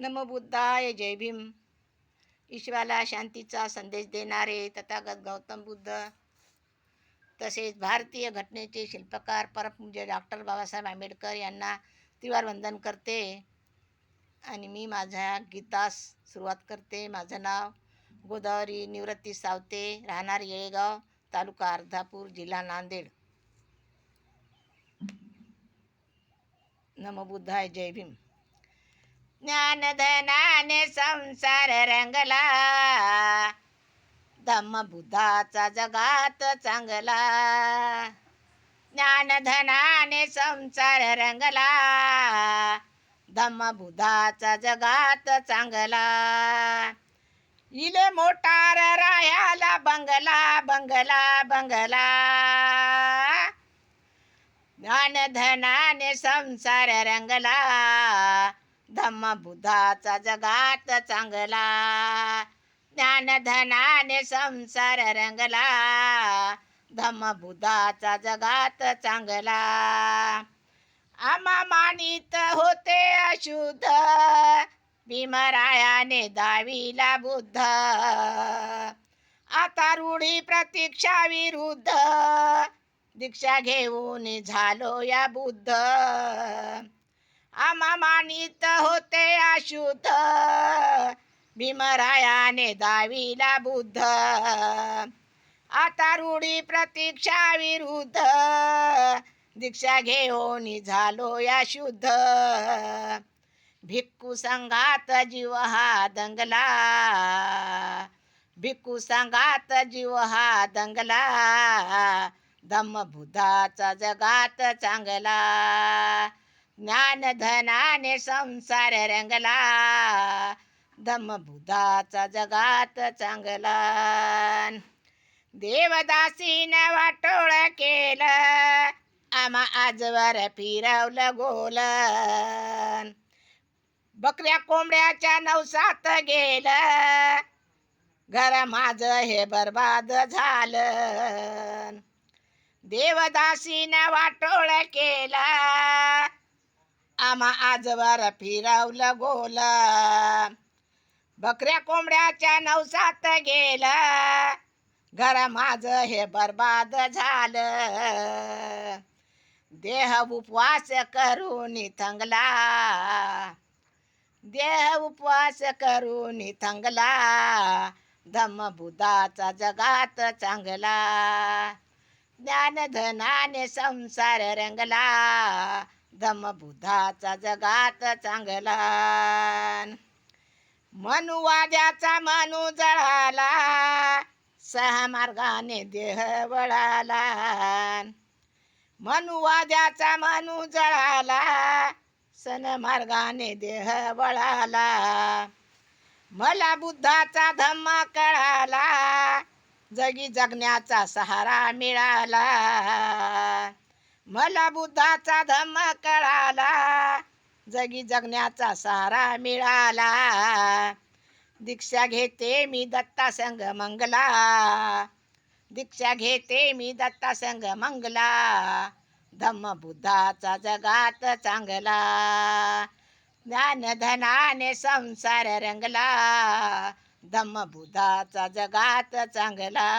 नमो बुद्धाय जय भीम. ईश्वराला शांतीचा संदेश देणारे तथागत गौतम बुद्ध तसेच भारतीय घटनेचे शिल्पकार परमपूज्य डॉक्टर बाबासाहेब आंबेडकर यांना त्रिवार वंदन करते. आणि मी माझ्या गीतास सुरुवात करते. माझं नाव गोदावरी निवृत्ती सावते. राहणार येळेगाव तालुका अर्धापूर जिल्हा नांदेड. नमबुद्धाय जय भीम. ज्ञानधनाने संसार रंगला. धम्म बुद्धाचा जगात चांगला. ज्ञानधनाने संसार रंगला. धम्म बुधाचा जगात चांगला. इले मोटार रायाला बंगला बंगला बंगला. ज्ञानधनाने संसार रंगला. धम्म बुद्धाचा जगात चांगला. ज्ञानधनाने संसार रंगला. धम्म बुधाचा जगात चांगला. आमा मानित होते अशुद्ध. भीमरायाने दाविला बुद्ध. आता रूढी प्रतीक्षा विरुद्ध. दीक्षा घेऊन झालो या बुद्ध. मानित होते अशुद्ध. भीमरायाने दाविला बुद्ध. आता रूढी प्रतीक्षा विरुद्ध. दीक्षा घेऊन झालो या शुद्ध. भिक्खू संघात जीव हा दंगला. भिक्खू संघात जीव हा दंगला. धम्म बुद्धाचा जगात चांगला. ज्ञानधनाने संसार रंगला. धम्म जगात चांगला. देवदासीनं वाटोळ केलं. आम्हा आजवर फिरवलं गोल. बकऱ्या कोंबड्याच्या नवसात गेलं. घर माझं हे बर्बाद झालं. देवदासीनं वाटोळ केलं. आम्हा आजवर फिरवलं गोल. बकऱ्या कोंबड्याच्या नवसात गेलं. घर माझं हे बर्बाद झालं. देह उपवास करून थंगला. देह उपवास करून थंगला. धम्म बुद्धाचा जगात चांगला. ज्ञानधनाने संसार रंगला. धम्म बुद्धाचा जगात चांगला मनुवाद्याचा मनु जळाला सहमार्गाने देह वळाला मनुवाद्याचा मनु जळाला सन मार्गाने देह वळाला. मला बुद्धाचा धम्म कळाला जगी जगण्याचा सहारा मिळाला. मला बुद्धाचा धम्म कळाला. जगी जगण्याचा सारा मिळाला. दीक्षा घेते मी दत्ता संग मंगला. दीक्षा घेते मी दत्ता संग मंगला. धम्म बुद्धाचा जगात चांगला. ज्ञानधनाने संसार रंगला. धम्म बुद्धाचा जगात चांगला.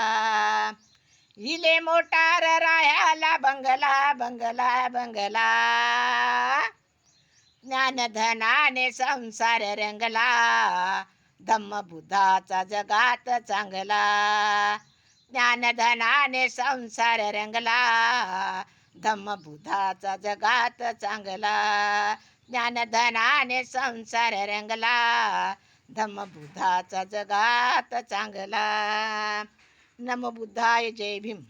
हिले मोटार रायाला बंगला बंगला बंगला. ज्ञानधनाने संसार रंगला. धम्म बुद्धाचा जगात चांगला. ज्ञानधनाने संसार रंगला. धम्म बुद्धाचा जगात चांगला. ज्ञानधनाने संसार रंगला. धम्म बुद्धाचा जगात चांगला. नम बुद्धाय जय भीम.